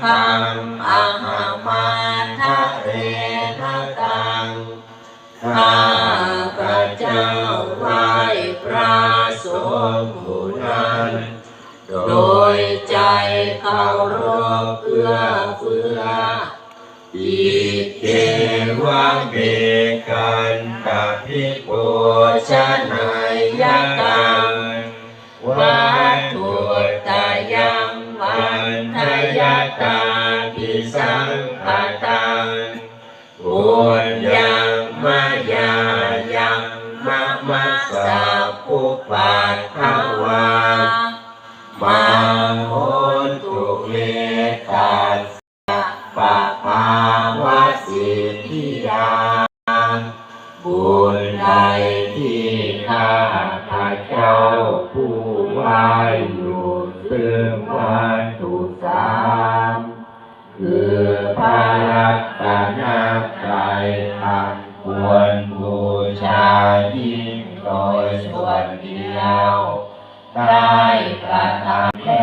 啊啊。 สังภะตังปุญญามาย ได้กระทำ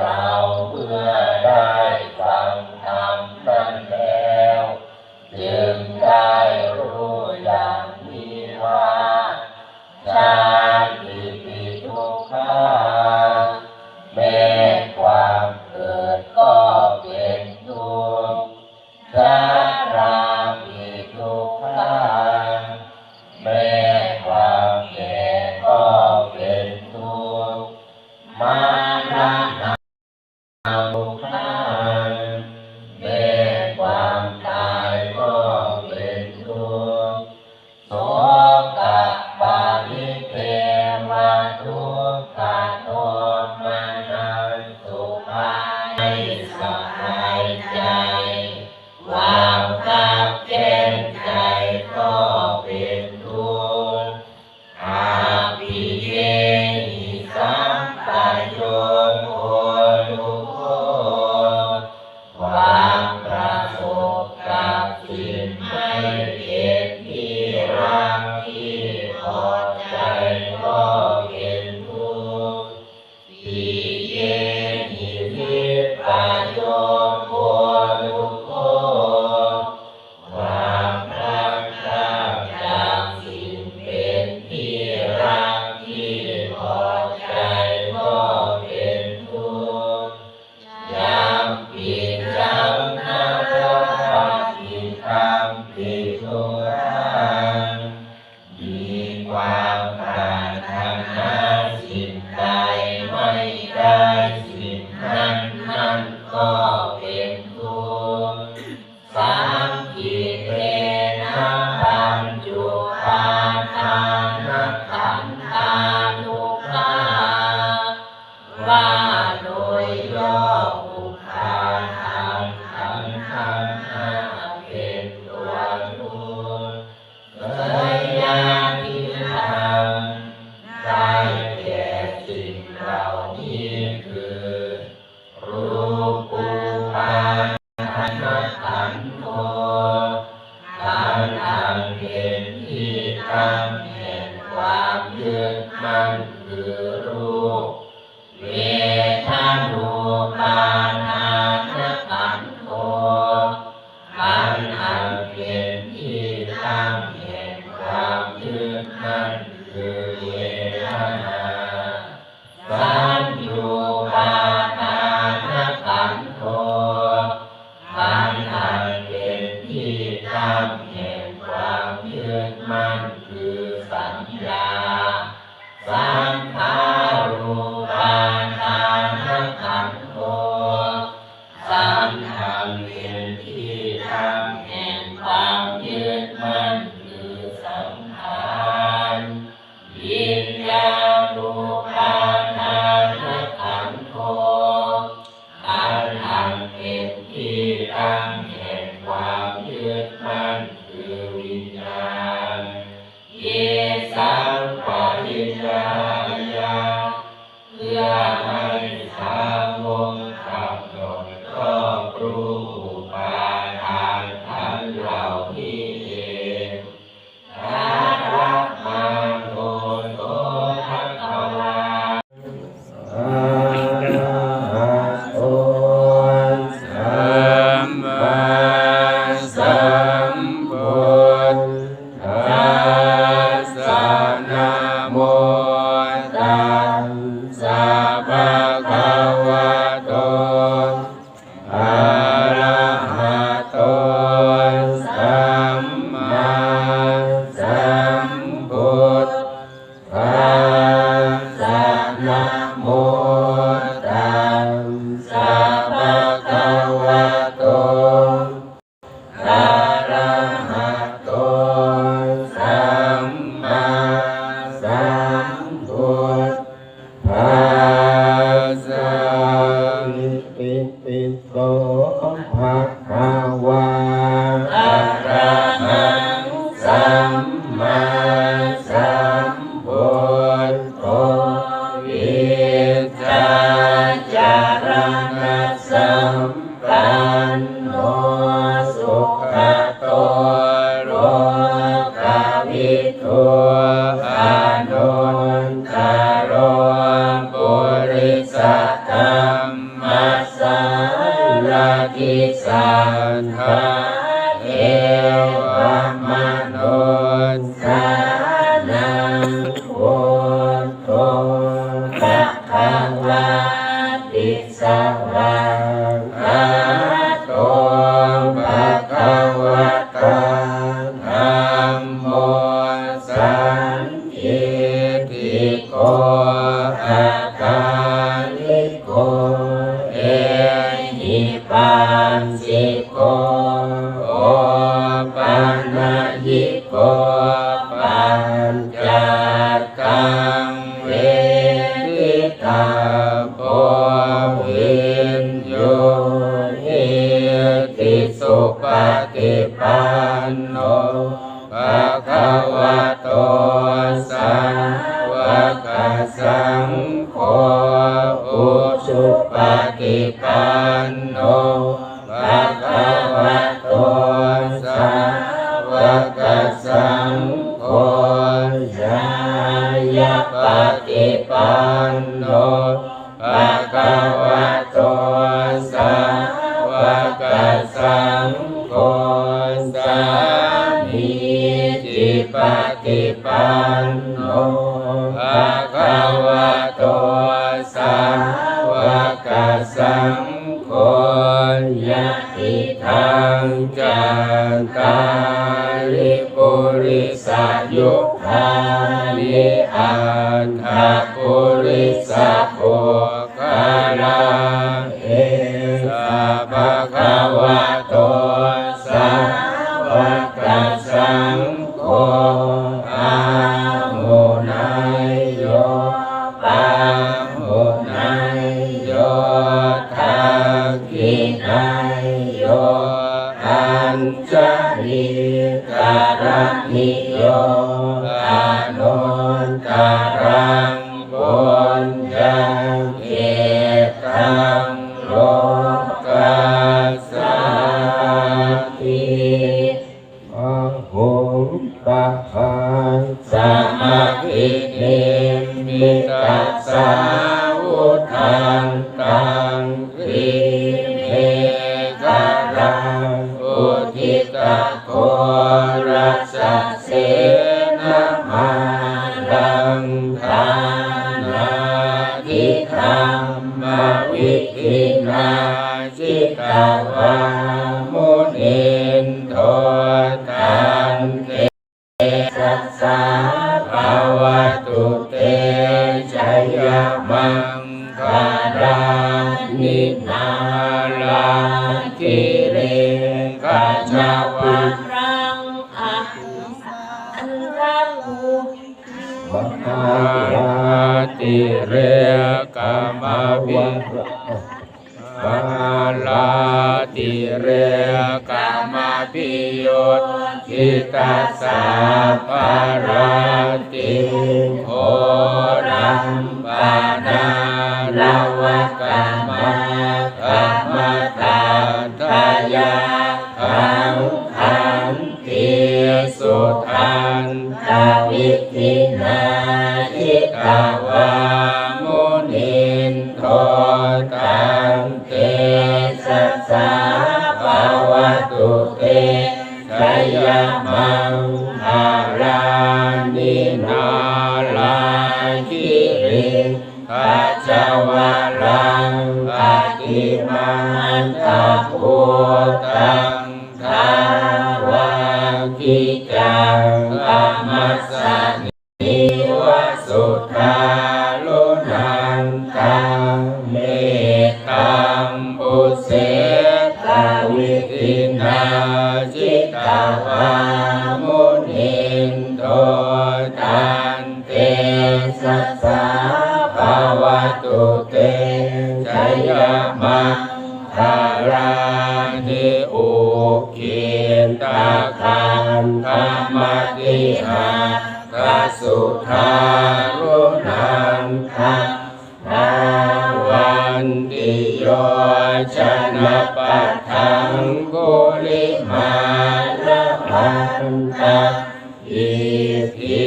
เราเมื่อ Bảo. ห็นที่ตั้งแห่งความยืนมั่นคือรู้ารณสัมปันโนสุขโตโลกาวิทุอานุนารปุริสธรรมสัลลกิสัทธ สังโฆอุชุปปฏิปันโน ยะอิทังจันตาริปุริสายุคานิอันหะปุริสาโค โยอนุตตร ธรรมวิคินาจิตาวามุนี มาปิโยทิตัสสัพพาราติโหรังปานา ลาคิริขจาวา มัทคารานิโอกินตาคันธรรมติหากัสุทารุนันทานาวันติโยชนะปัทังกุลิมาละพันตาอิทิ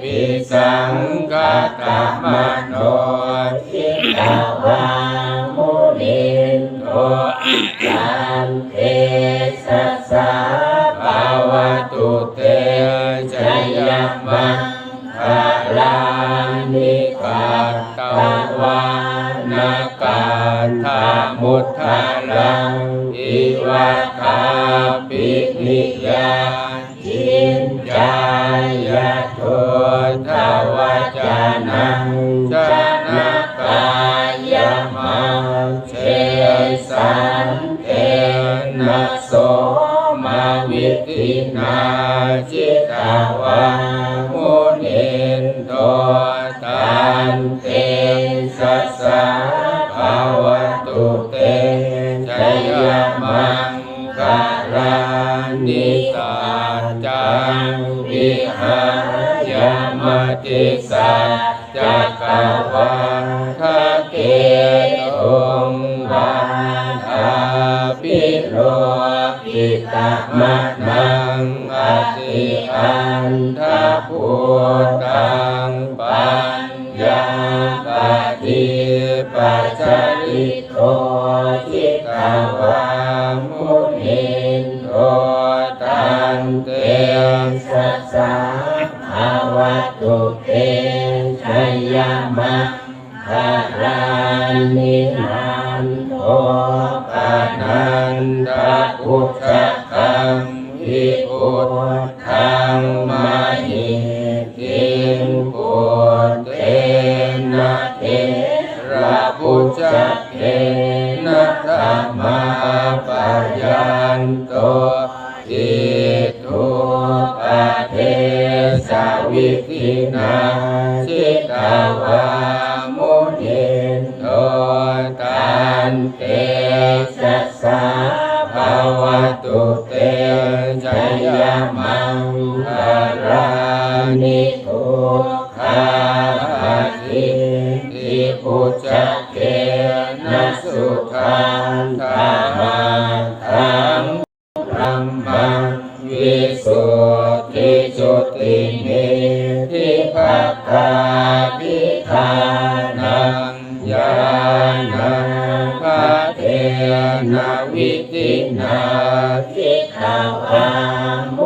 ปิสังกตมโน นเตสัสสะภาวตุเตจยมังคารานิตาจังวิหายามติสัจัาวาทเกองวาอาปิโรปิตามังอติอา มุนินโตตังเกสัสสะภาวตุเตชยมะ สาวิกินาสิกวามุเนิโตตันเตชะสาภาวตุเตจยมัง นาวิตินาทิทาวัง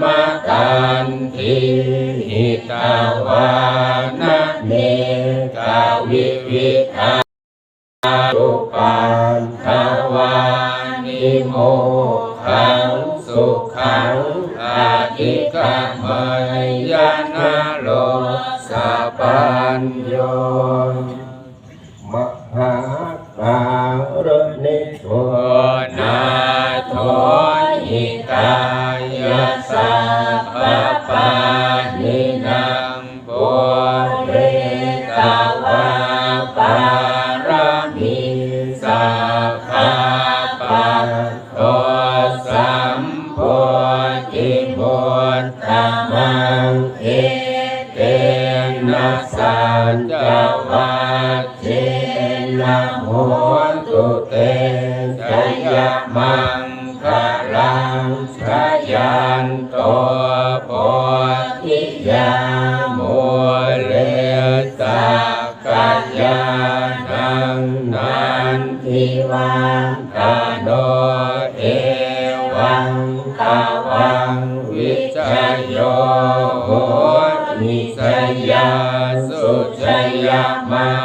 มตันทิหิตาวานะเนกาวิวิทาตุปันทวานิโมขังสุขังอาทิกะมยานาโลสัปัญโย ดเอวังตาวังวิจโยโหนิจยาสุจยามา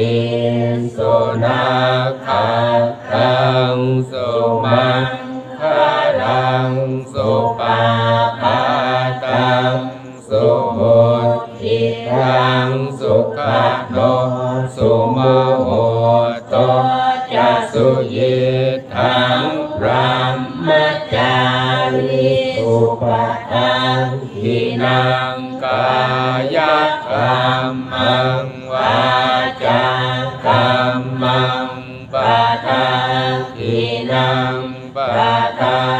ติ ปะทา